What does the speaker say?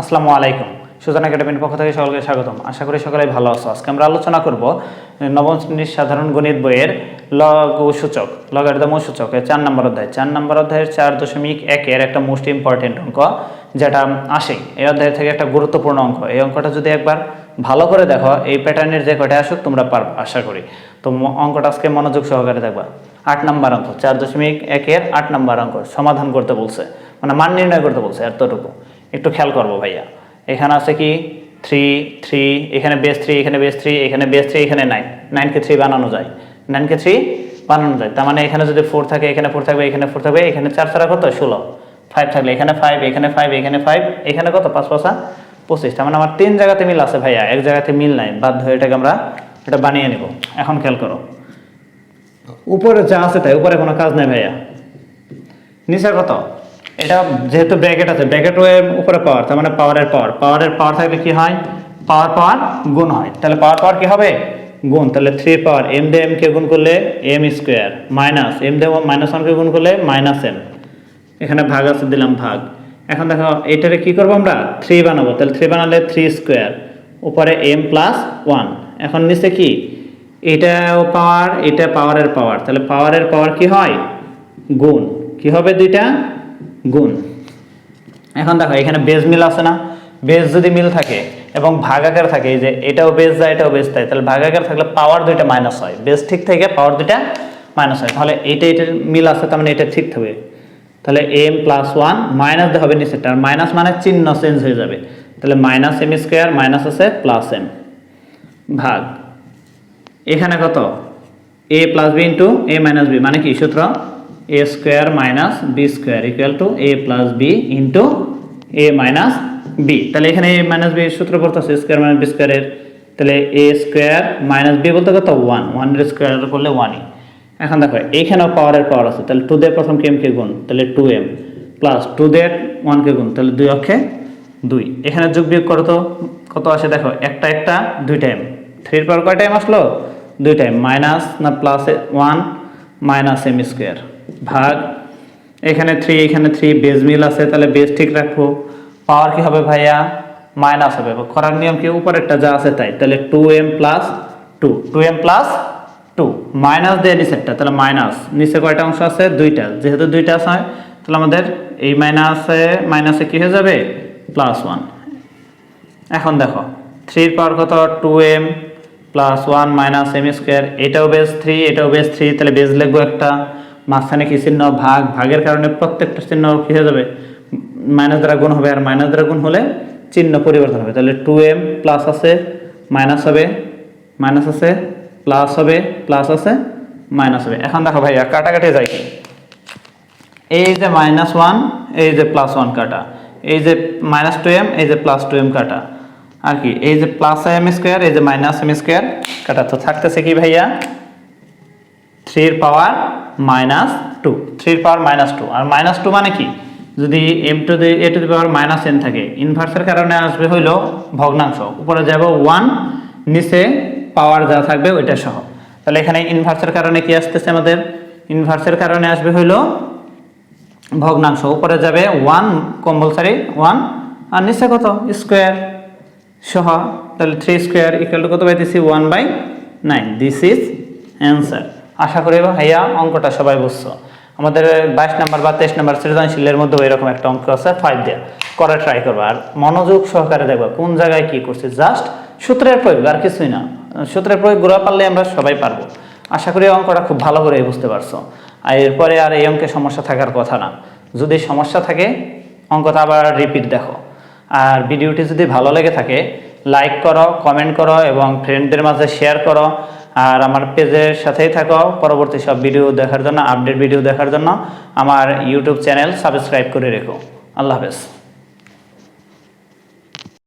আসসালামু আলাইকুম। সুজান একাডেমির পক্ষ থেকে সকলকে স্বাগতম। আশা করি সকলে ভালো আছো। আজকে আমরা আলোচনা করব নবম শ্রেণির সাধারণ গণিত বইয়ের লগ ও সূচক, লগারিদম ও সূচকের চার নম্বর অধ্যায়। চার নম্বর অধ্যায়ের চার দশমিক একের একটা মোস্ট ইম্পর্টেন্ট অঙ্ক, যেটা আসে। এই অধ্যায় থেকে একটা গুরুত্বপূর্ণ অঙ্ক। এই অঙ্কটা যদি একবার ভালো করে দেখো, এই প্যাটার্নের যে কয়টা আসুক, তোমরা পার আশা করি। তো অঙ্কটা আজকে মনোযোগ সহকারে দেখবা। আট নম্বর অঙ্ক। চার দশমিক একের আট নম্বর অঙ্ক সমাধান করতে বলছে। মানে মান নির্ণয় করতে বলছে এতটুকু। একটু খেয়াল করব ভাইয়া। এখানে আছে কি? থ্রি থ্রি এখানে বেস থ্রি এখানে বেস থ্রি এখানে বেস থ্রি এখানে নাইন নাইনকে থ্রি বানানো যায়। নাইনকে থ্রি বানানো যায়। তার মানে এখানে যদি ফোর থাকে, এখানে ফোর থাকবে, এখানে ফোর থাকবে, এখানে চার ছাড়া কত? ষোলো। ফাইভ থাকলে এখানে ফাইভ এখানে ফাইভ এখানে ফাইভ এখানে কত? পাঁচ, পাঁচা পঁচিশ। তার মানে আমার তিন জায়গাতে মিল আছে ভাইয়া। এক জায়গাতে মিল নাই। বাধ্য এটাকে আমরা এটা বানিয়ে নিব। এখন খেয়াল করো। উপরে যা আছে তাই, উপরে কোনো কাজ নেই ভাইয়া। নিচে কত? এটা যেহেতু ব্র্যাকেট আছে ব্র্যাকেট উপরে পাওয়ার তার মানে পাওয়ারের পাওয়ার পাওয়ারের পাওয়ার থাকলে কি হয়? পাওয়ার পাওয়ার গুণ হয়। তাহলে পাওয়ার পাওয়ার কি হবে? গুণ। তাহলে থ্রি পাওয়ার এম দিয়ে এম কে গুণ করলে এম স্কোয়ার মাইনাস এম দিয়ে মাইনাস ওয়ানকে গুণ করলে মাইনাস এম এখানে ভাগ আছে, দিলাম ভাগ। এখন দেখো এটারে কি করব আমরা? থ্রি বানাবো। তাহলে থ্রি বানালে থ্রি স্কোয়ার উপরে এম প্লাস ওয়ান এখন নিচে কি? এটাও পাওয়ার এটা পাওয়ারের পাওয়ার তাহলে পাওয়ারের পাওয়ার কি হয়? গুণ। কি হবে দুইটা? গুণ। এখন দেখো, এখানে বেজ মিল আছে না? বেজ যদি মিল থাকে এবং ভাগাকার থাকে যে এটাও বেজ যায়, এটাও বেজ যায়, তাহলে ভাগাকার থাকলে পাওয়ার দুইটা মাইনাস হয়। বেজ ঠিক থেকে পাওয়ার দুইটা মাইনাস হয়। তাহলে এইটা এটার মিল আছে, তার মানে এটা ঠিক থাকবে। তাহলে এম প্লাস ওয়ান মাইনাস হবে নিচেটা আর মাইনাস মানে চিহ্ন চেঞ্জ হয়ে যাবে। তাহলে মাইনাস এম স্কোয়ার মাইনাস আছে প্লাস এম ভাগ। এখানে কত? A plus B into A minus B মানে কি সূত্র? A square minus B square equal to A plus B into A minus B তাহলে এখানে এ মাইনাস বি সূত্র করতেছে স্কোয়ার মাইনাস বি স্কোয়ারের তাহলে এ স্কোয়ার মাইনাস বি বলতে কত? ওয়ান ওয়ানের স্কোয়ার করলে ওয়ানই এখন দেখো এইখানেও পাওয়ারের পাওয়ার আছে। তাহলে টু দিয়ে প্রথম কে এম কে গুণ, তাহলে টু এম প্লাস টু দিয়ে ওয়ানকে গুণ, তাহলে দুই অক্ষে দুই। এখানে যোগ বিয়োগ করো তো, কত আসে দেখো? একটা একটা দুই টাইম থ্রির পর কয় টাইম আসলো? দুই টাইম মাইনাস না plus one minus M square ভাগ, এখানে থ্রি এখানে থ্রি বেজ মিল আছে, তাহলে বেজ ঠিক রাখব। পাওয়ার কি হবে ভাইয়া? মাইনাস হবে। করার নিয়ম কি? উপরেরটা যা আছে তাই। তাহলে two M plus two two M plus two minus দিয়ে নিচেরটা, তাহলে মাইনাস নিচে কয়টা অংশ আছে? দুইটা। যেহেতু দুইটা আছে তাহলে আমাদের এই মাইনাসে মাইনাসে কি হয়ে যাবে? প্লাস ওয়ান এখন দেখো থ্রির পাওয়ার কত? Two M plus one minus M square এটাও বেস থ্রি এটাও বেস থ্রি তাহলে বেস লিখব একটা। মাঝখানে কি চিহ্ন ভাগ, ভাগের কারণে প্রত্যেকটা চিহ্ন কি হয়ে যাবে? মাইনাস দ্বারা গুণ হবে, আর মাইনাস দ্বারা গুণ হলে চিহ্ন পরিবর্তন হবে। তাহলে টু এম প্লাস আছে মাইনাস হবে মাইনাস আছে প্লাস হবে প্লাস আছে মাইনাস হবে। এখন দেখো ভাইয়া, কাটাকাটি কি এই যে মাইনাস ওয়ান এই যে প্লাস ওয়ান কাটা। এই যে মাইনাস টু এম এই যে প্লাস টু এম কাটা। আর কি, এই যে প্লাস এম স্কোয়ার এই যে মাইনাস এম স্কোয়ার কাটা। তো থাকতেছে কি ভাইয়া? থ্রির পাওয়ার মাইনাস টু। থ্রির পাওয়ার মাইনাস টু। আর মাইনাস টু মানে কি? যদি M to the, A to the power minus N থাকে, ইনভার্সের কারণে আসবে হইল ভগ্নাংশ। উপরে যাব ওয়ান, নিচে পাওয়ার যা থাকবে ওইটা সহ। তাহলে এখানে ইনভার্সের কারণে কি আসতেছে আমাদের? ইনভার্সের কারণে আসবে হইল ভগ্নাংশ। উপরে যাবে ওয়ান কম্পালসারি ওয়ান, আর নিচে কত? স্কোয়ার সহ। তাহলে থ্রি স্কোয়ার ইকুয়াল টু কত পাইতেছি? One by nine. This is answer আশা করি ভাইয়া অঙ্কটা সবাই বুঝছ। আমাদের বাইশ নাম্বার বা তেইশ নাম্বার সৃজনশীলের মধ্যে এরকম একটা অঙ্ক আছে ফাইভ দেওয়া করে ট্রাই করব। আর মনোযোগ সহকারে দেখব কোন জায়গায় কি করছে। জাস্ট সূত্রের প্রয়োগ, আর কিছুই না। সূত্রের প্রয়োগগুলো পারলে আমরা সবাই পারব। আশা করি অঙ্কটা খুব ভালো করে বুঝতে পারছ। আর এরপরে আর এই অঙ্কে সমস্যা থাকার কথা না। যদি সমস্যা থাকে, অঙ্কটা আবার রিপিট দেখো। আর ভিডিওটি যদি ভালো লেগে থাকে লাইক করো কমেন্ট করো এবং ফ্রেন্ডদের মাঝে শেয়ার করো। আর আমার পেজের সাথেই থাকো পরবর্তী সব ভিডিও দেখার জন্য আপডেট ভিডিও দেখার জন্য। আমার ইউটিউব চ্যানেল সাবস্ক্রাইব করে রেখো। আল্লাহ হাফেজ।